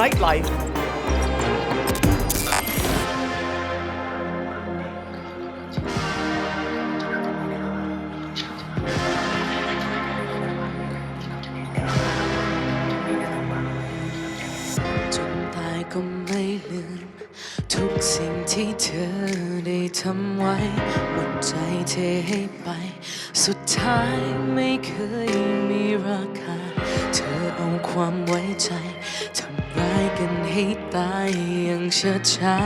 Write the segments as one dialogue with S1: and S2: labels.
S1: Nightlife
S2: จนตายก็ไม่ลืม ทุกสิ่งที่เธอได้ทำไว้ หมดใจเทให้ไป สุดท้ายไม่เคยมีราคา เธอเอาความไว้ใจ ให้ตายอย่างช้าช้า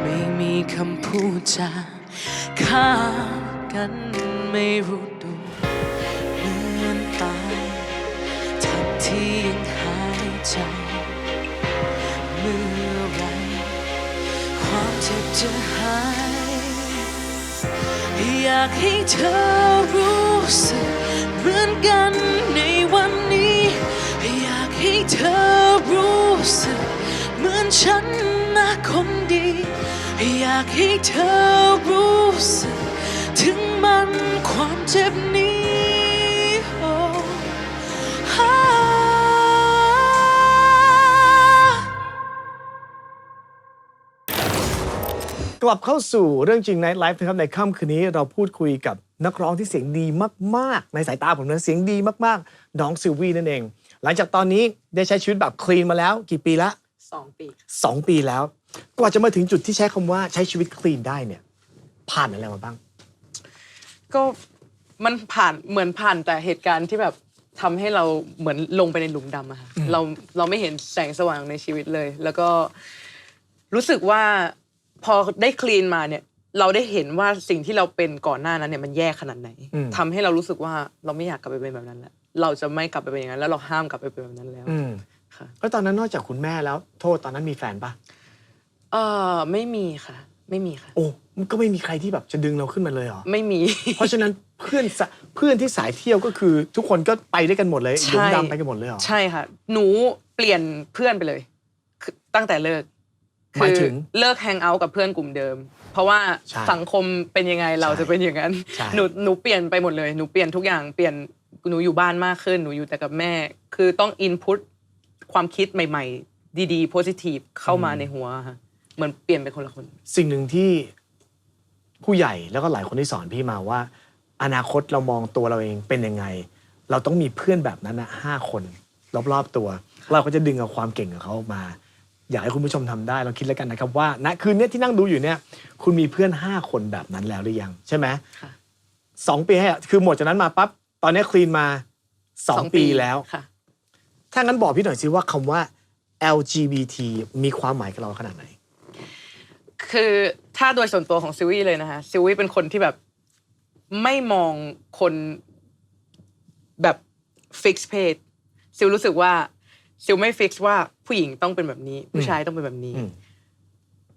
S2: ไม่มีคำพูดจาฆ่ากันไม่รู้ตัวเหมือนตายทั้งที่ยังหายใจ เมื่อไรความเจ็บจะหาย อยากให้เธอรู้สึกเหมือนกันในวันนี้ อยากให้เธอรู้สึก เหมือนฉันนะคนดี อยากให้เธอรู้สึก ถึงมันความเจ็บนี้ฮา
S1: กลับเข้าสู่เรื่องจริง Night Life นะครับในค่ำคืนนี้เราพูดคุยกับนักร้องที่เสียงดีมาก ๆ ในสายตาผมนะเสียงดีมาก ๆ น้องซิลวี่นั่นเอง หลังจากตอนนี้ได้ใช้ชีวิตแบบคลีนมาแล้วกี่ปีละ
S2: สองปีค่ะ
S1: สองปีแล้ว กว่าจะมาถึงจุดที่ใช้คำว่าใช้ชีวิตคลีนได้เนี่ย ผ่านอะไรมาบ้าง
S3: ก็มันผ่านเหมือนผ่านแต่เหตุการณ์ที่แบบทำให้เราเหมือนลงไปในหลุมดำอะค่ะเราเราไม่เห็นแสงสว่างในชีวิตเลย แล้วก็รู้สึกว่าพอได้คลีนมาเนี่ย เราได้เห็นว่าสิ่งที่เราเป็นก่อนหน้านั้นเนี่ยมันแย่ขนาดไหน
S1: อืม
S3: ทำให้เรารู้สึกว่าเราไม่อยากกลับไปเป็นแบบนั้นแล้วเราจะไม่กลับไปเป็นอย่างนั้นแล้วเราห้ามกลับไปเป็นแบบนั้นแล้ว
S1: อืม
S3: ค่ะ
S1: แล้วตอนนั้นนอกจากคุณแม่แล้วโทษตอนนั้นมีแฟนปะ
S3: เออไม่มีค่ะ ไม่มีค่ะ
S1: โอ้มันก็ไม่มีใครที่แบบจะดึงเราขึ้นมาเลยเหรอ
S3: ไม่มี
S1: เพราะฉะนั้นเพื่อนสะเพื่อนที่สายเที่ยวก็คือ ทุกคนก็ไปด้วยกันหมดเลย
S3: ใช่
S1: หลุมดำไปกันหมดเลยเหรอ
S3: ใช่ค่ะ หนูเปลี่ยนเพื่อนไปเลยคือตั้งแต่เลิก
S1: หมายถึง
S3: คือเลิกแฮงเอาท์กับเพื่อนกลุ่มเดิม เพราะว่า
S1: ใช่
S3: สังคมเป็นยังไงเราจะเป็นอย่างนั้น
S1: ใช่
S3: หนูหนูเปลี่ยนไปหมดเลย หนูเปลี่ยนทุกอย่างเปลี่ยนหนูอยู่บ้านมากขึ้น หนูอยู่แต่กับแม่ คือต้องอินพุต ความคิดใหม่ ๆ ดีๆโพสิทีฟเข้ามาในหัวค่ะเหมือนเปลี่ยนเป็นคนละคน
S1: สิ่งหนึ่งที่ผู้ใหญ่แล้วก็หลายคนที่สอนพี่มาว่า อนาคตเรามองตัวเราเองเป็นยังไง เราต้องมีเพื่อนแบบนั้นนะห้าคน รอบๆตัว เราก็จะดึงเอาความเก่งของเขาออกมา อยากให้คุณผู้ชมทำได้ลองคิดแล้วกันนะครับว่าณคืนนี้ที่นั่งดูอยู่เนี่ย คุณมีเพื่อนห้าคนแบบนั้นแล้วหรือยัง ใช่ไหม
S3: ค่ะ
S1: สองปีให้อะคือหมดจากนั้นมาปั๊บตอนนี้คลีนมาสองปีแล้ว
S3: ค่ะ
S1: ถ้างั้นบอกพี่หน่อยสิว่าคำว่า LGBT มีความหมายกับเราขนาดไหน
S3: คือถ้าโดยส่วนตัวของซิวี่เลยนะคะซิวี่เป็นคนที่แบบไม่มองคนแบบฟิกซ์เพศซิลรู้สึกว่าซิลไม่ฟิกซ์ว่าผู้หญิงต้องเป็นแบบนี้ ผู้ชายต้องเป็นแบบนี้
S1: อืม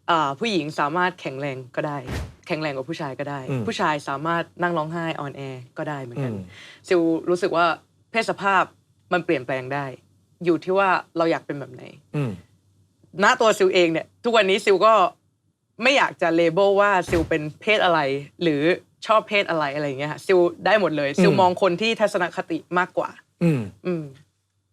S3: อ่าผู้หญิงสามารถแข็งแรงก็ได้ แข็งแรงกว่าผู้ชายก็ได้
S1: อืม
S3: ผู้ชายสามารถนั่งร้องไห้ออนแอร์ก็ได้เหมือนกัน
S1: อืม
S3: ซิลรู้สึกว่าเพศสภาพ มันเปลี่ยนแปลงได้ อยู่ที่ว่าเราอยากเป็นแบบไหน
S1: อืม
S3: ณตัวซิลเองเนี่ย ทุกวันนี้ซิลก็ไม่อยากจะเลเบลว่าซิลเป็นเพศอะไร หรือชอบเพศอะไรอะไรอย่างเงี้ยค่ะซิลได้หมดเลยซิล
S1: อืม
S3: มองคนที่ทัศนคติมากกว่า
S1: อืม
S3: อืม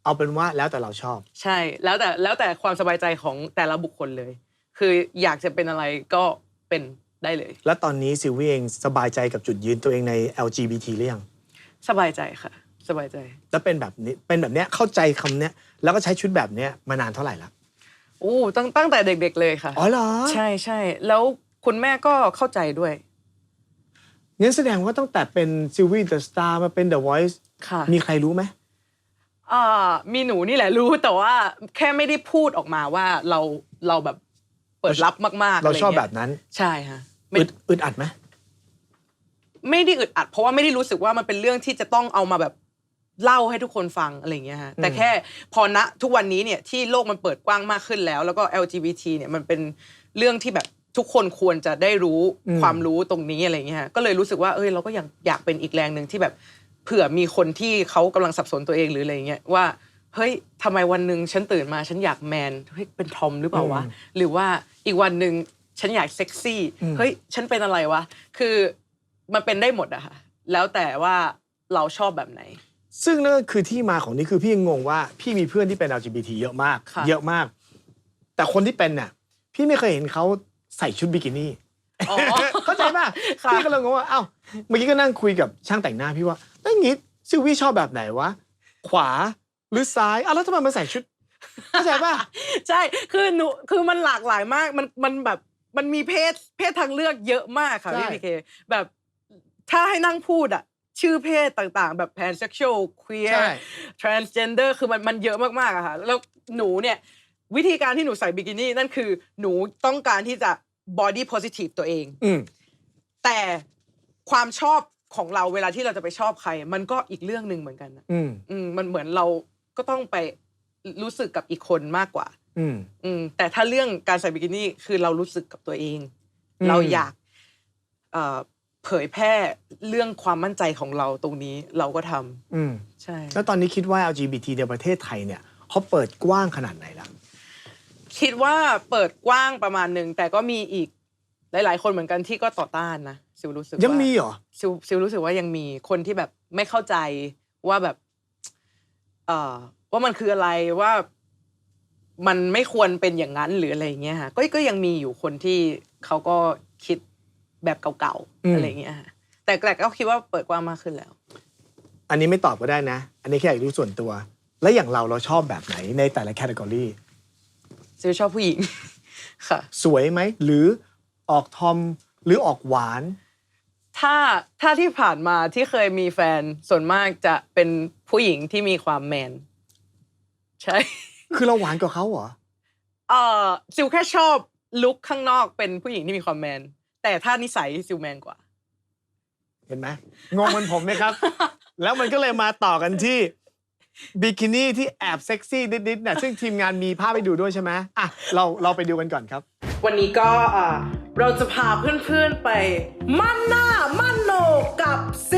S1: เอาเป็นว่าแล้วแต่เราชอบ
S3: ใช่แล้วแต่แล้วแต่ความสบายใจของแต่ละบุคคลเลย คืออยากจะเป็นอะไรก็เป็นได้เลย
S1: แล้วตอนนี้ซิลวี่เองสบายใจกับจุดยืนตัวเองใน LGBT หรือยัง
S3: สบายใจค่ะ สบายใจ
S1: แล้วเป็นแบบนี้เป็นแบบเนี้ยเข้าใจคำเนี้ยแล้วก็ใช้ชุดแบบเนี้ยมานานเท่าไหร่ละ
S3: โอ้ตั้งตั้งแต่เด็ก ๆ เลยค่ะ
S1: อ๋อเหรอ
S3: ใช่ใช่แล้วคุณแม่ก็เข้าใจด้วย
S1: งั้นแสดงว่าตั้งแต่เป็นซิลวี่เดอะสตาร์มาเป็น The Voice
S3: ค่ะ
S1: มีใครรู้ไหม
S3: อ่ามีหนูนี่แหละรู้แต่ว่าแค่ไม่ได้พูดออกมาว่าเราเราแบบเปิดรับมากๆ
S1: เราชอบะ
S3: ไงี้ย
S1: แบบนั้น
S3: ใช่ฮะไม่
S1: อึดอึดอัดไหม
S3: ไม่ได้อึดอัด เพราะว่าไม่ได้รู้สึกว่ามันเป็นเรื่องที่จะต้องเอามาแบบ เล่าให้ทุกคนฟังอะไรอย่างเงี้ยฮะแต่แค่พอณทุกวันนี้เนี่ยที่โลกมันเปิดกว้างมากขึ้นแล้ว แล้วก็ LGBT เนี่ยมันเป็นเรื่องที่แบบทุกคนควรจะได้รู้ความรู้ตรงนี้อะไรอย่างเงี้ยฮะก็เลยรู้สึกว่าเอ้ยเราก็ยังอยากเป็นอีกแรงหนึ่งที่แบบเผื่อมีคนที่เขากำลังสับสนตัวเองหรืออะไรอย่างเงี้ยว่าเฮ้ยทำไมวันหนึ่งฉันตื่นมาฉันอยากแมนเฮ้ยเป็นทอมหรือเปล่าวะหรือว่าอีกวันหนึ่งฉันอยากเซ็กซี่เฮ้ยฉันเป็นอะไรวะคือมันเป็นได้หมดอะค่ะแล้วแต่ว่าเราชอบแบบไหน
S1: ซึ่งนั่นก็คือที่มาของนี่คือพี่ยังงงว่าพี่มีเพื่อนที่เป็น LGBT เยอะมาก
S3: ค่ะ
S1: เยอะมาก แต่คนที่เป็นน่ะพี่ไม่เคยเห็นเขาใส่ชุดบิกินี่
S3: อ๋อ
S1: เข้าใจป่ะ
S3: ค่ะ
S1: พี่ก็เลยงงว่าเอ้าเมื่อกี้ก็นั่งคุยกับช่างแต่งหน้าพี่ว่าแล้วอย่างงี้ซิลวี่ชอบแบบไหนวะขวาหรือซ้ายอ้าวแล้วทำไมมาใส่ชุด เข้าใจป่ะ
S3: ใช่คือหนูคือมันหลากหลายมากมันมันแบบมันมีเพศเพศทางเลือกเยอะมากค่ะ
S1: ใช่
S3: พี่พีเคแบบถ้าให้นั่งพูดอะ ชื่อเพศต่างๆ แบบ pansexual queer
S1: ใช่
S3: transgender คือมันมันเยอะมากๆอะค่ะ แล้วหนูเนี่ย วิธีการที่หนูใส่บิกินี่นั่นคือหนูต้องการที่จะ body positive ตัวเอง
S1: อืม
S3: แต่ความชอบของเราเวลาที่เราจะไปชอบใคร มันก็อีกเรื่องหนึ่งเหมือนกันนะ
S1: อืม
S3: อืมมันเหมือนเราก็ต้องไปรู้สึกกับอีกคนมากกว่า
S1: อืม
S3: อืมแต่ถ้าเรื่องการใส่บิกินี่คือเรารู้สึกกับตัวเอง
S1: อืม
S3: เราอยาก เอ่อ เผยแพร่เรื่องความมั่นใจของเราตรงนี้เราก็ทำ
S1: อืม
S3: ใช่
S1: แล้วตอนนี้คิดว่า LGBT ในประเทศไทยเนี่ยเขาเปิดกว้างขนาดไหนล่ะ
S3: คิดว่าเปิดกว้างประมาณหนึ่งแต่ก็มีอีกหลาย ๆ คนเหมือนกันที่ก็ต่อต้านนะซิลรู้สึก
S1: ยัง
S3: ว่า
S1: มีเหรอ
S3: ซิลซิลรู้สึกว่ายังมีคนที่แบบไม่เข้าใจว่าแบบ เอ่อ ว่ามันคืออะไรว่ามันไม่ควรเป็นอย่างนั้นหรืออะไรอย่างเงี้ยฮะก็ก็ยังมีอยู่คนที่เขาก็คิด แบบเก่า
S1: อืม
S3: ๆอะไรอย่างเงี้ยฮะแต่แต่ก็คิดว่าเปิดกว้างมากขึ้นแล้ว
S1: อันนี้ไม่ตอบก็ได้นะ อันนี้แค่อยากรู้ส่วนตัว และอย่างเราเราชอบแบบไหนในแต่ละแคตตากรี
S3: ซิลชอบผู้หญิงค่ะ
S1: สวยไหมหรือออกทอมหรือออกหวาน
S3: ถ้าถ้าที่ผ่านมาที่เคยมีแฟนส่วนมากจะเป็นผู้หญิงที่มีความแมน ใช่
S1: คือเราหวานกว่าเขาเหรอ
S3: เอ่อซิลแค่ชอบลุคข้างนอกเป็นผู้หญิงที่มีความแมน แต่ถ้านิสัยซิลแมนกว่า
S1: เห็นไหมงงเหมือนผมไหมครับ แล้วมันก็เลยมาต่อกันที่บิกินี่ที่แอบเซ็กซี่นิดๆน่ะซึ่งทีมงานมีภาพให้ดูด้วยใช่ไหมอะเราเราไปดูกันก่อนครับ
S3: วันนี้ก็อ่าเราจะพาเพื่อนๆไป มั่นหน้ามั่นโหนกกับซิ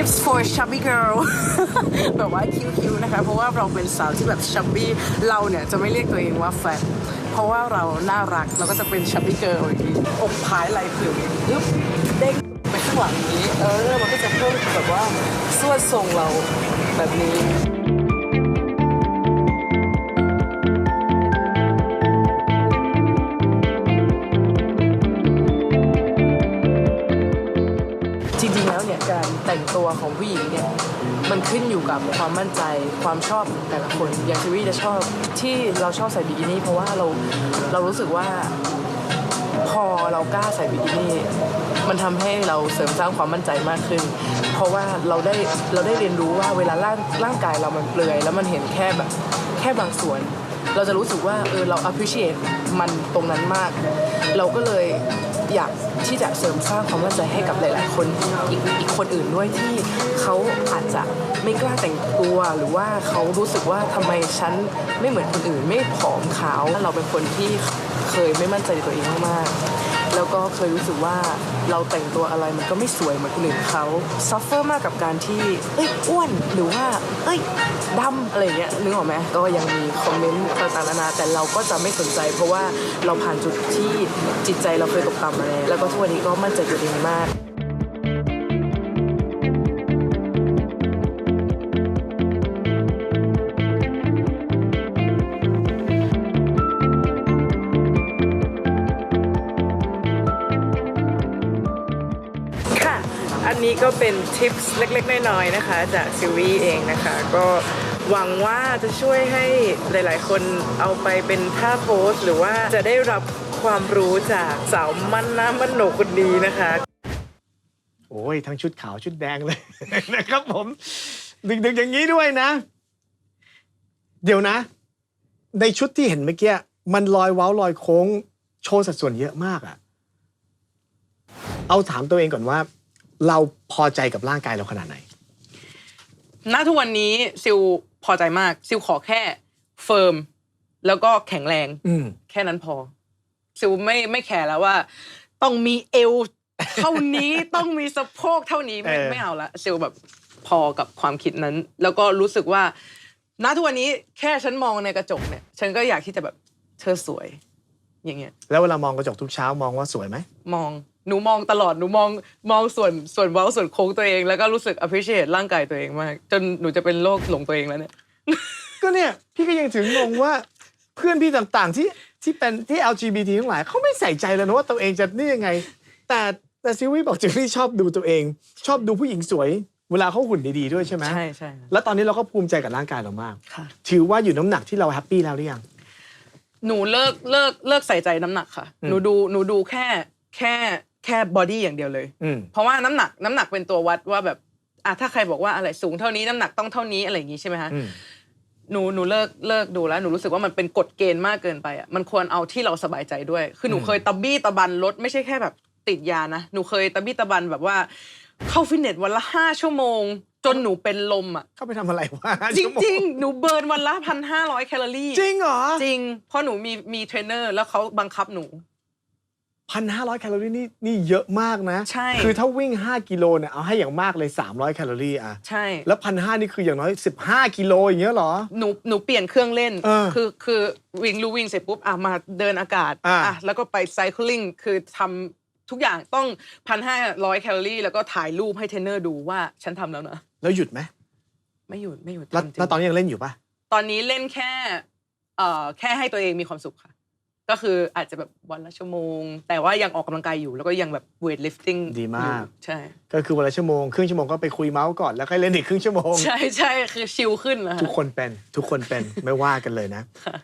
S3: It's for chubby girl แบบว่าคิ้วๆนะคะ เพราะว่าเราเป็นสาวที่แบบชับบี้เราเนี่ยจะไม่เรียกตัวเองว่าแฟนเพราะว่าเราน่ารักเราก็จะเป็นชับบี้เกิร์ลอย่างนี้อกพายไหลผิวยึบเด้งไปข้างหลังนี้ เออ มันก็จะเพิ่มแบบว่าส่วนทรงเราแบบนี้ ตัวของผู้หญิงเนี่ยมันขึ้นอยู่กับความมั่นใจความชอบแต่ละคนอย่างชีวิตจะชอบที่เราชอบใส่บิกินี่เพราะว่าเราเรารู้สึกว่าพอเรากล้าใส่บิกินี่มันทำให้เราเสริมสร้างความมั่นใจมากขึ้น เพราะว่าเราได้เราได้เรียนรู้ว่าเวลาร่างร่างกายเรามันเปลือย แล้วมันเห็นแค่แบบแค่บางส่วน เราจะรู้สึกว่าเออเรา appreciate มันตรงนั้นมาก เราก็เลย อยากที่จะเสริมสร้างความมั่นใจให้กับหลาย ๆ คนอีกอีกคนอื่นด้วยที่เขาอาจจะไม่กล้าแต่งตัวหรือว่าเขารู้สึกว่าทำไมฉันไม่เหมือนคนอื่นไม่ผอมขาวเราเป็นคนที่เคยไม่มั่นใจในตัวเองมากๆ แล้วก็เคยรู้สึกว่าเราแต่งตัวอะไรมันก็ไม่สวยเหมือนคนอื่นเขาซัฟเฟอร์มากกับการที่เอ้ยอ้วนหรือว่า เอ้ยดำอะไรเงี้ยนึกออกไหมก็ยังมีคอมเมนต์ต่างๆนานาแต่เราก็จะไม่สนใจ เพราะว่าเราผ่านจุดที่จิตใจเราเคยตกต่ำมาแล้วแล้วก็ทุกวันนี้ก็มั่นใจตัวเองมาก ก็เป็นทิปส์เล็กๆ น้อยๆนะคะ จากซิวี่เองนะคะ ก็หวังว่าจะช่วยให้หลายๆ คนเอาไปเป็นท่าโพสหรือว่าจะได้รับความรู้จากสาวมั่นน้ามั่นโหนกคนดีนะคะ
S1: โอ้ย ทั้งชุดขาวชุดแดงเลย นะครับผม ดึกๆอย่างนี้ด้วยนะ เดี๋ยวนะ ในชุดที่เห็นเมื่อกี้มันลอยเว้าลอยโค้ง โชว์สัดส่วนเยอะมากอะเอาถามตัวเองก่อนว่า เราพอใจกับร่างกายเราขนาดไหน
S3: ณทุกวันนี้ซิลพอใจมาก ซิลขอแค่เฟิร์มแล้วก็แข็งแรง
S1: อืม
S3: แค่นั้นพอ ซิลไม่ไม่แคร์แล้วว่า ต้องมีเอวเท่านี้ ต้องมีสะโพกเท่านี้ไม่
S1: เออ
S3: ไม่เอาละซิลแบบพอกับความคิดนั้น แล้วก็รู้สึกว่า ณทุกวันนี้แค่ฉันมองในกระจกเนี่ย ฉันก็อยากที่จะแบบเธอสวย อย่างเงี้ย
S1: แล้วเวลามองกระจกทุกเช้ามองว่าสวยไหม
S3: มอง หนูมองตลอดหนูมองมองส่วนส่วนเว้าส่วนโค้งตัวเอง แล้วก็รู้สึก appreciate ร่างกายตัวเองมาก จนหนูจะเป็นโรคหลงตัวเองแล้วเนี่ย
S1: ก็เนี่ย พี่ก็ยังถึงงงว่าเพื่อนพี่ต่างๆ ที่ที่เป็นที่ LGBT ทั้งหลายเขาไม่ใส่ใจเลยนะว่าตัวเองจะนี่ยังไง แต่แต่ซิวี่บอกจิวี่ชอบดูตัวเอง ชอบดูผู้หญิงสวย เวลาเขาหุ่นดีๆด้วยใช่ไหม
S3: ใช่ใช่
S1: แล้วตอนนี้เราก็ภูมิใจกับร่างกายเรามาก
S3: ค่ะ
S1: ถือว่าอยู่น้ำหนักที่เราแฮปปี้แล้วหรือยัง
S3: หนูเลิกเลิกเลิกใส่ใจน้ำหนักค่ะ
S1: อืม
S3: หนูดูหนูดูแค่แค่ แค่บอดี้อย่างเดียวเลย
S1: อืม
S3: เพราะว่าน้ำหนักน้ำหนักเป็นตัววัดว่าแบบอะถ้าใครบอกว่าอะไรสูงเท่านี้น้ำหนักต้องเท่านี้อะไรอย่างงี้ใช่ไหมคะ
S1: อืม
S3: หนูหนูเลิกเลิกดูแล้วหนูรู้สึกว่ามันเป็นกฎเกณฑ์มากเกินไปอะมันควรเอาที่เราสบายใจด้วย คือหนู
S1: อืม
S3: เคยตะบี้ตะบันลดไม่ใช่แค่แบบติดยานะหนูเคยตะบี้ตะบันแบบว่า เข้าฟิตเนสวันละห้าชั่วโมง จนหนูเป็นลมอะ
S1: เข้าไปทำอะไรวะ
S3: จริงๆ หนูเบิร์นวันละพันห้าร้อยแคลอรี่
S1: จริงเหรอ
S3: จริงเพราะหนูมีมีเทรนเนอร์แล้วเขาบังคับหนู
S1: พันห้าร้อยแคลอรี่นี่นี่เยอะมากนะ
S3: ใช่
S1: คือถ้าวิ่ง 5 กิโลเนี่ยเอาให้อย่างมากเลย 300 แคลอรี่อะ
S3: ใช่
S1: แล้วพันห้านี่คืออย่างน้อย 15 กิโลอย่างเงี้ยเหรอ
S3: หนูหนูเปลี่ยนเครื่องเล่น
S1: เออ
S3: คือคือวิ่งลู่วิ่งเสร็จปุ๊บอะมาเดินอากาศ
S1: อะ
S3: อะแล้วก็ไปไซคลิงคือทำทุกอย่างต้องพันห้าร้อยแคลอรี่ แล้วก็ถ่ายรูปให้เทรนเนอร์ดูว่าฉันทำแล้วนะ
S1: แล้วหยุดไหม
S3: ไม่หยุดไม่หยุด
S1: แล้ว
S3: ทำจริง
S1: แล้วตอนนี้ยังเล่นอยู่ปะ
S3: ตอนนี้เล่นแค่เอ่อแค่ให้ตัวเองมีความสุขค่ะ ก็คืออาจจะแบบวันละชั่วโมง แต่ว่ายังออกกำลังกายอยู่แล้วก็ยังแบบเวทลิฟติ้ง
S1: ดีมาก
S3: ใช่
S1: ก็คือวันละชั่วโมงครึ่งชั่วโมงก็ไปคุยเมาส์ก่อนแล้วค่อยเล่นอีกครึ่งชั่วโมง
S3: ใช่ใช่คือชิลขึ้นนะ
S1: ทุกคนเป็นทุกคนเป็นไม่ว่ากันเลยนะ
S3: ค่ะ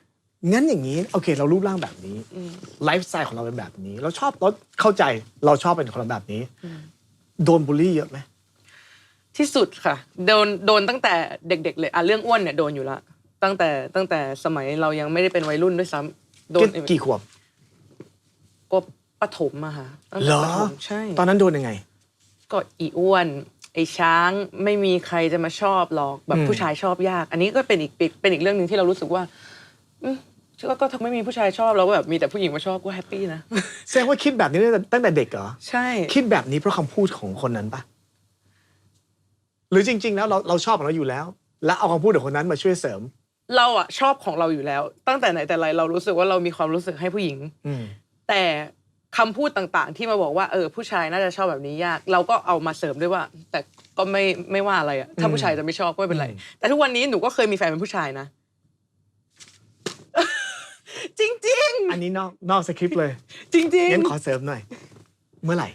S1: งั้นอย่างนี้โอเค เรารูปร่างแบบนี้
S3: อืม
S1: ไลฟ์สไตล์ของเราเป็นแบบนี้ เราชอบเราเข้าใจเราชอบเป็นคนแบบนี้
S3: อืม
S1: โดนบูลลี่เยอะไหม
S3: ที่สุดค่ะโดนโดนตั้งแต่เด็ก ๆ เลยอะเรื่องอ้วนเนี่ยโดนอยู่ละตั้งแต่ตั้งแต่สมัยเรายังไม่ได้เป็นวัยรุ่นด้วยซ้ำ โดน
S1: กี่กี่ขวบ
S3: ก็ปฐมอะค่ะตั้ง
S1: เหร
S3: แต่
S1: อ
S3: ปฐมใช่
S1: ตอนนั้นโดนยังไง
S3: ก็อีอ้วน ไอ้ช้างไม่มีใครจะมาชอบหรอกแบบ
S1: อืม
S3: ผู้ชายชอบยาก อันนี้ก็เป็นอีกเป็นเป็นอีกเรื่องหนึ่งที่เรารู้สึกว่าอืมก็ก็ถ้าไม่มีผู้ชายชอบเราก็แบบมีแต่ผู้หญิงมาชอบก็แฮปปี้นะ
S1: แสดงว่าคิดแบบนี้ตั้งแต่ตั้งแต่เด็กเหรอ
S3: ใช่
S1: คิดแบบนี้เพราะคำพูดของคนนั้นปะหรือจริง ๆ แล้วเราเราชอบของเราอยู่แล้ว แล้วเอาคำพูดของคนนั้นมาช่วยเสริม
S3: เราอะชอบของเราอยู่แล้ว ตั้งแต่ไหนแต่ไรเรารู้สึกว่าเรามีความรู้สึกให้ผู้หญิง
S1: อืม
S3: แต่คำพูดต่างๆ ที่มาบอกว่าเออผู้ชายน่าจะชอบแบบนี้ยาก เราก็เอามาเสริมด้วยว่า แต่ก็ไม่ไม่ว่าอะไรอะถ้า
S1: อืม
S3: ผู้ชายจะไม่ชอบก็ไม่เป็นไร
S1: อืม
S3: แต่ทุกวันนี้หนูก็เคยมีแฟนเป็นผู้ชายนะจริง
S1: อันนี้นอกนอกสคริปต์เลย
S3: ๆจริง
S1: งั้นขอเสริมหน่อย เมื่อไหร่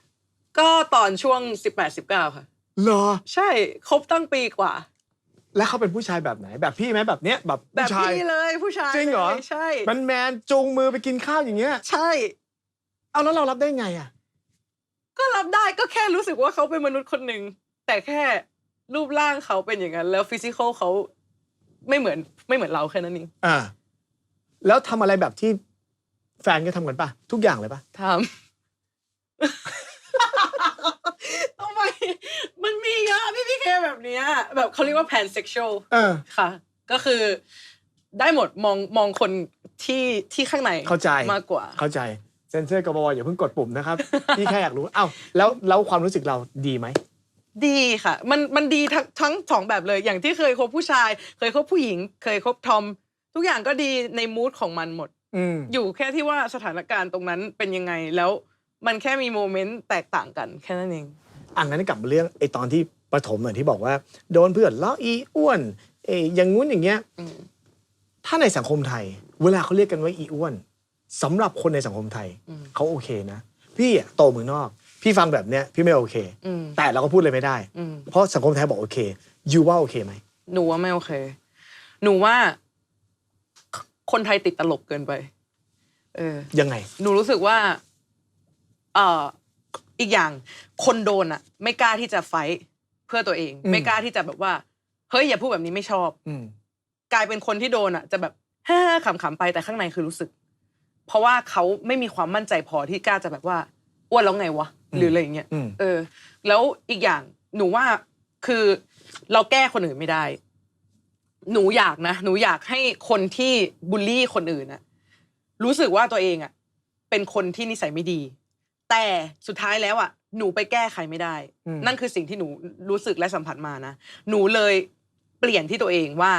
S3: ๆก็ตอนช่วง18 19ค่ะ
S1: เหรอ
S3: ใช่ครบตั้งปีกว่า
S1: แล้วเขาเป็นผู้ชายแบบไหนแบบพี่ไหมแบบเนี้ยแบบ
S3: แบบ
S1: ผู้ชาย
S3: พี่เลยผู้ชาย
S1: จริงเหรอ
S3: ลยใช่
S1: แมนแมนๆจูงมือไปกินข้าวอย่างเงี้ย
S3: ใช่
S1: เอาแล้วเรารับได้ไงอะ
S3: ก็รับได้ก็แค่รู้สึกว่าเขาเป็นมนุษย์คนหนึ่งแต่แค่รูปร่างเขาเป็นอย่างนั้น แล้วฟิสิกอลเขาไม่เหมือนไม่เหมือนเราแค่นั้นเอง
S1: อ่า แล้วทำอะไรแบบที่แฟนก็ทำกันปะทุกอย่างเลยปะ
S3: ทำทำไม มันมีเยอะพี่พี่เค แบบเนี้ยแบบเขาเรียกว่า pansexual
S1: เออ
S3: ค่ะ ก็คือได้หมดมองมองคนที่ที่ข้างใน
S1: เข้าใจ
S3: มากกว่า
S1: เข้าใจเซนเซอร์กบวอย่าเพิ่งกดปุ่มนะครับพี่แค่อยากรู้เอ้าแล้วแล้วความรู้สึกเราดีไหม
S3: ดีค่ะ มันมันดีทั้งทั้งสองแบบเลยอย่างที่เคยคบผู้ชาย เคยคบผู้หญิง เคยคบทอม ทุกอย่างก็ดีในมูดของมันหมด
S1: อืม
S3: อยู่แค่ที่ว่าสถานการณ์ตรงนั้นเป็นยังไงแล้วมันแค่มีโมเมนต์แตกต่างกันแค่นั้นเอง
S1: อะงั้นกลับมาเรื่องไอ้ตอนที่ ประถมเหมือนที่บอกว่า โดนเพื่อนล้ออีอ้วนเอยอย่างงู้นอย่างเงี้ย
S3: อืม
S1: ถ้าในสังคมไทย เวลาเขาเรียกกันว่าอีอ้วนสำหรับคนในสังคมไทย
S3: อืม
S1: เขาโอเคนะ พี่อะโตเมืองนอก พี่ฟังแบบเนี้ยพี่ไม่โอเค
S3: อืม
S1: แต่เราก็พูดเลยไม่ได้
S3: อืม
S1: เพราะสังคมไทยบอกโอเคยูว่าโอเคไหม
S3: หนูว่าไม่โอเค หนูว่าคนไทยติดตลกเกินไป เออ
S1: ยังไง
S3: หนูรู้สึกว่า เอ่อ อีกอย่าง คนโดนอะไม่กล้าที่จะไฟท์ เพื่อตัวเอง
S1: อืม
S3: ไม่กล้าที่จะแบบว่า เฮ้ยอย่าพูดแบบนี้ไม่ชอบ
S1: อืม
S3: กลายเป็นคนที่โดนอะจะแบบฮ่าๆขำๆไปแต่ข้างในคือรู้สึก เพราะว่าเขาไม่มีความมั่นใจพอที่กล้าจะแบบว่าอ้วนแล้วไงวะ
S1: อืม
S3: หรืออะไรอย่างเงี้ย
S1: อืม
S3: เออ แล้วอีกอย่างหนูว่าคือเราแก้คนอื่นไม่ได้ หนูอยากนะหนูอยากให้คนที่บูลลี่คนอื่นอะรู้สึกว่าตัวเองอะเป็นคนที่นิสัยไม่ดี แต่สุดท้ายแล้วอะหนูไปแก้ใครไม่ได้
S1: อืม
S3: นั่นคือสิ่งที่หนูรู้สึกและสัมผัสมานะ หนูเลยเปลี่ยนที่ตัวเองว่า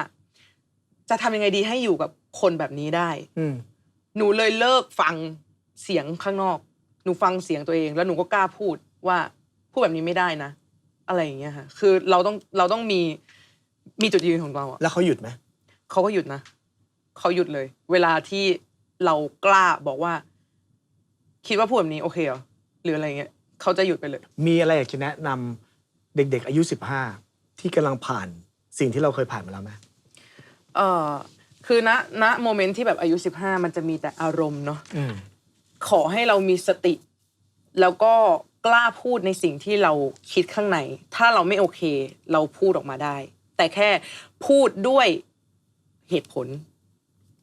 S3: จะทำยังไงดีให้อยู่กับคนแบบนี้ได้
S1: อืม
S3: หนูเลยเลิกฟังเสียงข้างนอก หนูฟังเสียงตัวเอง แล้วหนูก็กล้าพูดว่าพูดแบบนี้ไม่ได้นะ อะไรอย่างเงี้ยค่ะ คือเราต้องเราต้องมีมีจุดยืนของเราอะ
S1: แล้วเขาหยุดไหม
S3: เขาก็หยุดนะเขาหยุดเลย เวลาที่เรากล้าบอกว่า คิดว่าพูดแบบนี้โอเคเหรอหรืออะไรเงี้ยเขาจะหยุดไปเลย
S1: มีอะไรอยากจะแนะนำเด็ก ๆ อายุ 15 ที่กำลังผ่านสิ่งที่เราเคยผ่านมาแล้วไหม
S3: เออคือณณโมเมนต์ที่แบบอายุสิบห้ามันจะมีแต่อารมณ์เนาะ
S1: อืม
S3: ขอให้เรามีสติ แล้วก็กล้าพูดในสิ่งที่เราคิดข้างใน ถ้าเราไม่โอเค เราพูดออกมาได้ แต่แค่พูดด้วยเหตุผล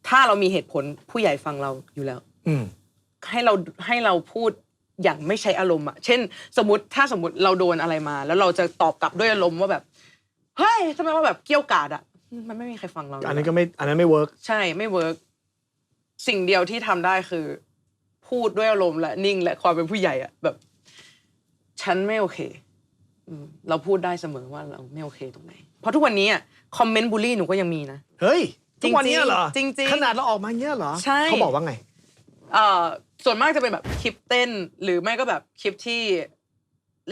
S3: ถ้าเรามีเหตุผลผู้ใหญ่ฟังเราอยู่แล้ว
S1: อืม
S3: ให้เราให้เราพูดอย่างไม่ใช้อารมณ์อะเช่น สมมติถ้าสมมติเราโดนอะไรมา แล้วเราจะตอบกลับด้วยอารมณ์ว่าแบบเฮ้ยทำไมว่าแบบเกี้ยวกาดอะมันไม่มีใครฟังเรา
S1: อันนั้นก็ไม่อันนั้นไม่เวิร์ก
S3: ใช่ไม่เวิร์กสิ่งเดียวที่ทำได้คือ พูดด้วยอารมณ์และนิ่ง และความเป็นผู้ใหญ่อะแบบ ฉันไม่โอเคอืมเราพูดได้เสมอว่าเราไม่โอเคตรงไหนเพราะทุกวันนี้อะคอมเมนต์บูลลี่หนูก็ยังมีนะ
S1: เฮ้ย
S3: จริ
S1: ทุ
S3: งๆ
S1: กวันเนี้ยเหรอ
S3: จริงๆ
S1: ขนาดเราออกมาเนี้ยเหรอ
S3: ใช่
S1: เขาบอกว่าไง
S3: เอ่อส่วนมากจะเป็นแบบคลิปเต้น หรือไม่ก็แบบคลิปที่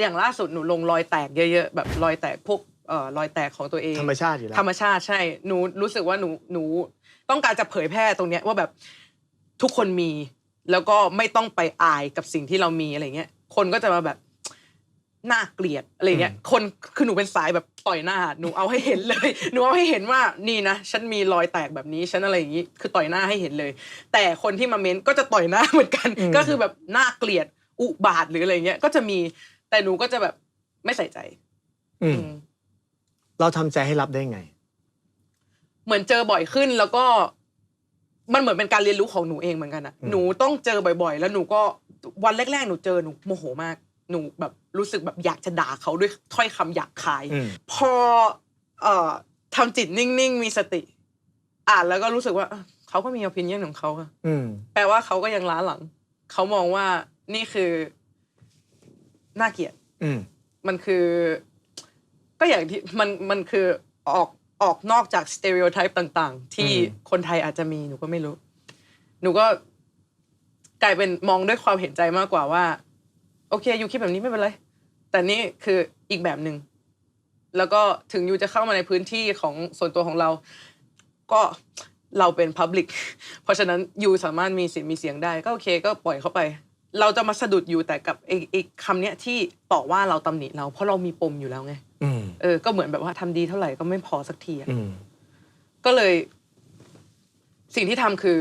S3: อย่างล่าสุดหนูลงรอยแตกเยอะๆแบบรอยแตกพวกเอ่อรอยแตกของตัวเอง
S1: ธรรมชาติอยู่แล้ว
S3: ธรรมชาติใช่หนูรู้สึกว่าหนูหนูต้องการจะเผยแพร่ตรงเนี้ยว่าแบบทุกคนมี แล้วก็ไม่ต้องไปอายกับสิ่งที่เรามีอะไรเงี้ยคนก็จะมาแบบ น่าเกลียดอะไรเงี้ยคนคือหนูเป็นสายแบบต่อยหน้าหนูเอาให้เห็นเลย หนูเอาให้เห็นว่านี่นะฉันมีรอยแตกแบบนี้ฉันอะไรอย่างนี้คือต่อยหน้าให้เห็นเลย แต่คนที่มาเม้นก็จะต่อยหน้าเหมือนกัน
S1: อืม
S3: ก็คือแบบน่าเกลียดอุบาทหรืออะไรเงี้ยก็จะมีแต่หนูก็จะแบบไม่ใส่ใจ
S1: อืม
S3: อืม
S1: เราทำใจให้รับได้ไง
S3: เหมือนเจอบ่อยขึ้นแล้วก็มันเหมือนเป็นการเรียนรู้ของหนูเองเหมือนกันอะ
S1: อืม
S3: หนูต้องเจอบ่อย ๆ แล้วหนูก็วันแรก ๆ หนูเจอหนูโมโหมาก หนูแบบรู้สึกแบบอยากจะด่าเขาด้วยถ้อยคำหยาบคาย
S1: อืม
S3: พอเอ่อทำจิตนิ่งๆ มีสติ อ่านแล้วก็รู้สึกว่าเอ้อเขาก็มีอภินิยนของเขาอะ
S1: อืม
S3: แปลว่าเขาก็ยังล้าหลัง เขามองว่านี่คือน่าเกลียด
S1: อืม
S3: มันคือ ก็อย่างที่มันมันคือออกออกนอกจากสเตอริโอไทป์ต่าง ๆ ที่
S1: อืม
S3: คนไทยอาจจะมีหนูก็ไม่รู้ หนูก็กลายเป็นมองด้วยความเห็นใจมากกว่าว่า โอเคยูคิดแบบนี้ไม่เป็นไร แต่นี่คืออีกแบบหนึ่งแล้วก็ถึงยูจะเข้ามาในพื้นที่ของส่วนตัวของเรา ก็เราเป็น Public เพราะฉะนั้นยูสามารถมีเสียงมีเสียงได้ ก็โอเคก็ปล่อยเข้าไป เราจะมาสะดุดอยู่แต่กับไอ้ไอ้คำเนี้ยที่ต่อว่าเราตำหนิเราเพราะเรามีปมอยู่แล้วไง
S1: อืม
S3: เออ ก็เหมือนแบบว่าทำดีเท่าไหร่ก็ไม่พอสักทีอะ
S1: อืม
S3: ก็เลย สิ่งที่ทำคือ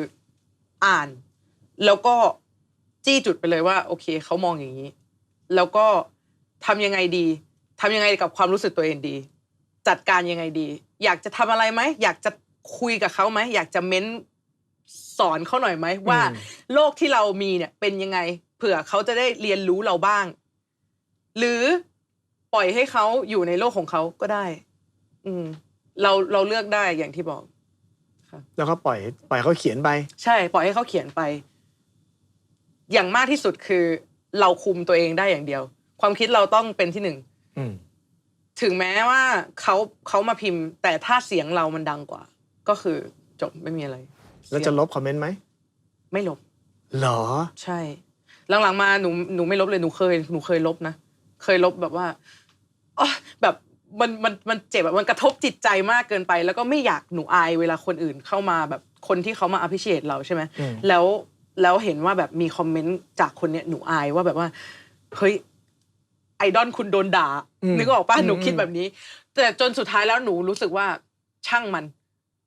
S3: อ่าน แล้วก็จี้จุดไปเลยว่า โอเคเขามองอย่างนี้ แล้วก็ทำยังไงดีทำยังไงกับความรู้สึกตัวเองดี จัดการยังไงดี อยากจะทำอะไรไหมอยากจะคุยกับเขาไหมอยากจะเม้นสอนเขาหน่อยไหมว่า
S1: อืม
S3: โลกที่เรามีเนี่ยเป็นยังไง เผื่อเขาจะได้เรียนรู้เราบ้าง หรือปล่อยให้เขาอยู่ในโลกของเขาก็ได้ อืม เราเราเลือกได้อย่างที่บอก
S1: แล้วก็ปล่อย ปล่อยเขาเขียนไป
S3: ใช่ ปล่อยให้เขาเขียนไป อย่างมากที่สุดคือ เราคุมตัวเองได้อย่างเดียว ความคิดเราต้องเป็นที่หนึ่ง
S1: อืม
S3: ถึงแม้ว่าเขาเขามาพิมพ์ แต่ถ้าเสียงเรามันดังกว่า ก็คือจบไม่มีอะไร
S1: แล้วจะลบคอมเมนต์ไหม
S3: ไม่ลบ
S1: เหรอ
S3: ใช่ หลังๆมาหนูหนูไม่ลบเลยหนูเคยหนูเคยลบนะเคยลบแบบว่าอ๋อแบบมันมันมันเจ็บอะมันกระทบจิตใจมากเกินไป แล้วก็ไม่อยากหนูอายเวลาคนอื่นเข้ามาแบบคนที่เขามาอภิเชษเราใช่ไหม
S1: อืม
S3: แล้ว แล้วเห็นว่าแบบมีคอมเมนต์จากคนเนี้ยหนูอายว่าแบบว่าเฮ้ยไอดอลคุณโดนด่า
S1: อืม
S3: นึกออกป่ะ
S1: อืม
S3: หนูคิดแบบนี้ แต่จนสุดท้ายแล้วหนูรู้สึกว่าช่างมัน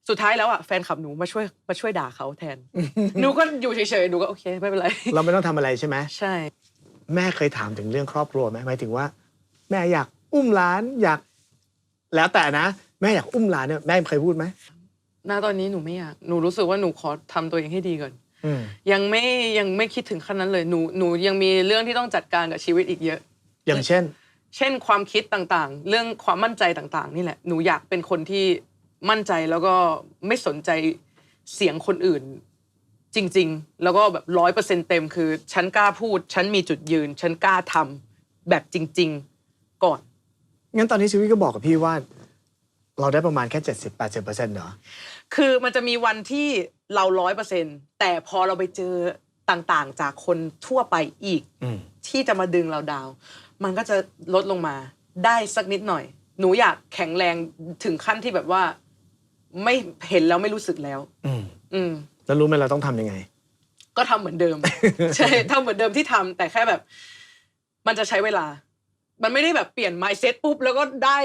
S3: สุดท้ายแล้วอะแฟนคลับหนูมาช่วยมาช่วยด่าเขาแทน หนูก็อยู่เฉยๆหนูก็โอเคไม่เป็นไร
S1: เราไม่ต้องทำอะไรใช่ไหม
S3: ใช่
S1: แม่เคยถามถึงเรื่องครอบครัวไหมหมายถึงว่า แม่อยากอุ้มหลานอยาก แล้วแต่นะ แม่อยากอุ้มหลานเนี่ยแม่เคยพูดไหม
S3: ณตอนนี้หนูไม่อยากหนูรู้สึกว่าหนูขอทำตัวเองให้ดีก่อน
S1: อืม
S3: ยังไม่ยังไม่คิดถึงขั้นนั้นเลยหนูหนูยังมีเรื่องที่ต้องจัดการกับชีวิตอีกเยอะ
S1: อย่างเช่น
S3: เช่นความคิดต่างๆ เรื่องความมั่นใจต่างๆ นี่แหละหนูอยากเป็นคนที่มั่นใจแล้วก็ไม่สนใจเสียงคนอื่นจริง ๆ แล้วก็แบบร้อยเปอร์เซ็นเต็มคือ ฉันกล้าพูด ฉันมีจุดยืน ฉันกล้าทำแบบจริง ๆก่อน
S1: งั้นตอนนี้ชีวิตก็บอกกับพี่ว่า เราได้ประมาณแค่70-80%เหรอ
S3: คือมันจะมีวันที่เราร้อยเปอร์เซ็นแต่พอเราไปเจอต่างๆ จากคนทั่วไปอีก
S1: อืม
S3: ที่จะมาดึงเราดาวน์มันก็จะลดลงมาได้สักนิดหน่อย หนูอยากแข็งแรงถึงขั้นที่แบบว่า ไม่เห็นแล้วไม่รู้สึกแล้ว
S1: อืม
S3: อืม
S1: แล้วรู้ไหมเราต้องทำยังไง
S3: ก็ทำเหมือนเดิม ใช่ทำเหมือนเดิมที่ทำแต่แค่แบบ มันจะใช้เวลา มันไม่ได้แบบเปลี่ยน mindset ปุ๊บแล้วก็ได้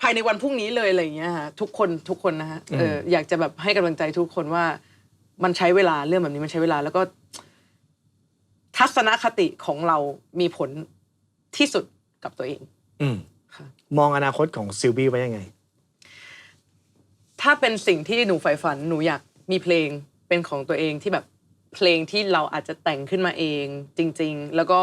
S3: ภายในวันพรุ่งนี้เลยอะไรอย่างเงี้ยฮะทุกคนทุกคนนะฮะเอออยากจะแบบให้กำลังใจทุกคนว่า มันใช้เวลาเรื่องแบบนี้มันใช้เวลาแล้วก็ ทัศนคติของเรามีผลที่สุดกับตัวเอง
S1: อืม
S3: ค่ะ
S1: มองอนาคตของซิลบี้ไว้ยังไง
S3: ถ้าเป็นสิ่งที่หนูใฝ่ฝันหนูอยากมีเพลงเป็นของตัวเองที่แบบเพลงที่เราอาจจะแต่งขึ้นมาเองจริง ๆ แล้วก็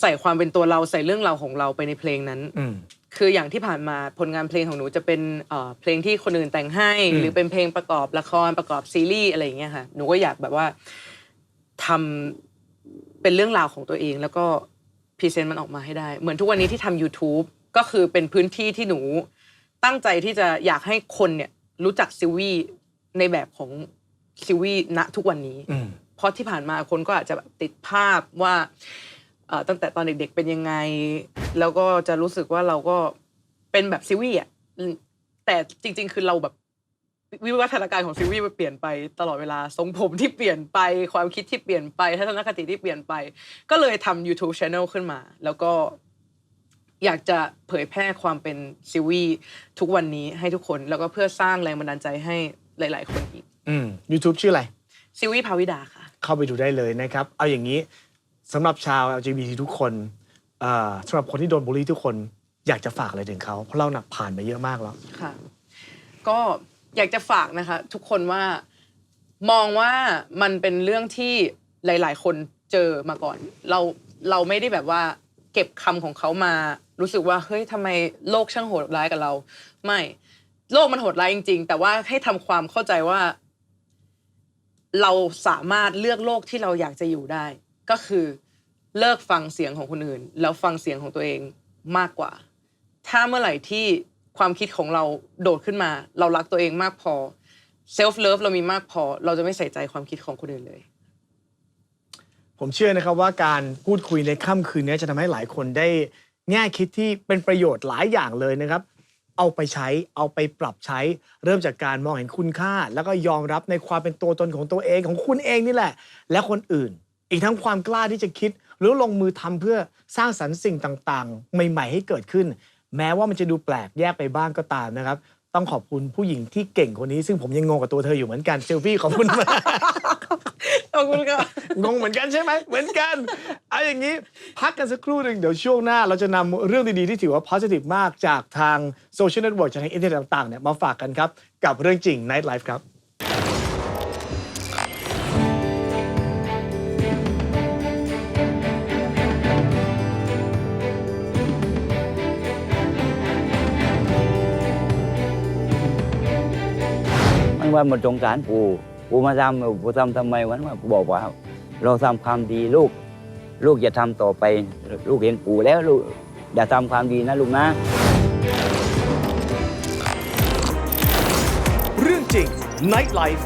S3: ใส่ความเป็นตัวเราใส่เรื่องราวของเราไปในเพลงนั้น
S1: อืม
S3: คืออย่างที่ผ่านมาผลงานเพลงของหนูจะเป็นเอ่อเพลงที่คนอื่นแต่งให้
S1: อืม
S3: หรือเป็นเพลงประกอบละครประกอบซีรีส์อะไรอย่างเงี้ยค่ะหนูก็อยากแบบว่าทำเป็นเรื่องราวของตัวเอง แล้วก็พรีเซนต์มันออกมาให้ได้ เหมือนทุกวันนี้ที่ทำ YouTube ก็คือเป็นพื้นที่ที่หนูตั้งใจที่จะอยากให้คนเนี่ยรู้จักซิวีในแบบของซิวีณทุกวันนี้
S1: อืม
S3: เพราะที่ผ่านมาคนก็อาจจะแบบติดภาพว่าเอ่อ ตั้งแต่ตอนเด็กๆเป็นยังไง แล้วก็จะรู้สึกว่าเราก็เป็นแบบซิวี่อะอืมแต่จริง ๆ คือเราแบบวิวัฒนาการของซิวี่มันเปลี่ยนไปตลอดเวลาทรงผมที่เปลี่ยนไปความคิดที่เปลี่ยนไปทัศนคติที่เปลี่ยนไป ก็เลยทำ YouTube Channel ขึ้นมา แล้วก็อยากจะเผยแพร่ความเป็นซิวี่ทุกวันนี้ให้ทุกคนแล้วก็เพื่อสร้างแรงบันดาลใจให้หลาย ๆ คนอีก
S1: อืม YouTube ชื่ออะไร
S3: ซิวี่ภาวิดาค่ะ
S1: เข้าไปดูได้เลยนะครับ เอาอย่างนี้ สำหรับชาว LGBT ทุกคนสำหรับคนที่โดนบูลลี่ทุกคนอยากจะฝากอะไรถึงเขาเพราะเราหนักผ่านมาเยอะมากแล้ว
S3: ค่ะ ก็อยากจะฝากนะคะ ทุกคนว่ามองว่ามันเป็นเรื่องที่หลาย ๆ คนเจอมาก่อน เราเราไม่ได้แบบว่า เก็บคำของเขามา รู้สึกว่าเฮ้ยทำไมโลกช่างโหดร้ายกับเรา ไม่ โลกมันโหดร้ายจริง ๆ แต่ว่าให้ทำความเข้าใจว่า เราสามารถเลือกโลกที่เราอยากจะอยู่ได้ ก็คือเลิกฟังเสียงของคนอื่น แล้วฟังเสียงของตัวเองมากกว่า ถ้าเมื่อไหร่ที่ความคิดของเราโดดขึ้นมา เรารักตัวเองมากพอเซลฟ์เลิฟเรามีมากพอ เราจะไม่ใส่ใจความคิดของคนอื่นเลย
S1: ผมเชื่อนะครับว่าการพูดคุยในค่ำคืนนี้จะทำให้หลายคนได้แง่คิดที่เป็นประโยชน์หลายอย่างเลยนะครับ เอาไปใช้เอาไปปรับใช้ เริ่มจากการมองเห็นคุณค่า แล้วก็ยอมรับในความเป็นตัวตนของตัวเองของคุณเองนี่แหละ และคนอื่น อีกทั้งความกล้าที่จะคิด หรือลงมือทำเพื่อสร้างสรรค์สิ่งต่างๆ ใหม่ ๆ ให้เกิดขึ้น แม้ว่ามันจะดูแปลกแยกไปบ้างก็ตามนะครับ ต้องขอบคุณผู้หญิงที่เก่งคนนี้ ซึ่งผมยังงงกับตัวเธออยู่เหมือนกันเซลฟี่ขอบคุณมาก
S3: ขอบคุณค่ะ
S1: งงเหมือนกันใช่ไหมเหมือนกันเอาอย่างนี้พักกันสักครู่หนึ่งเดี๋ยวช่วงหน้า เราจะนำเรื่องดีๆที่ถือว่า positive มากจากทางโซเชียลเน็ตเวิร์กจากทางอินเทอร์เน็ตต่างๆเนี่ยมาฝากกันครับกับเรื่องจริง Night Life ครับ
S4: ว่ามันสงสารปู่ปู่มาทำปู่ทำทำไมวันว่าปู่บอกว่า เราทำความดีลูก ลูกอย่าทำต่อไป ลูกเห็นปู่แล้วลูกอย่าทำความดีนะลูกนะ
S1: เรื่องจริง Night Life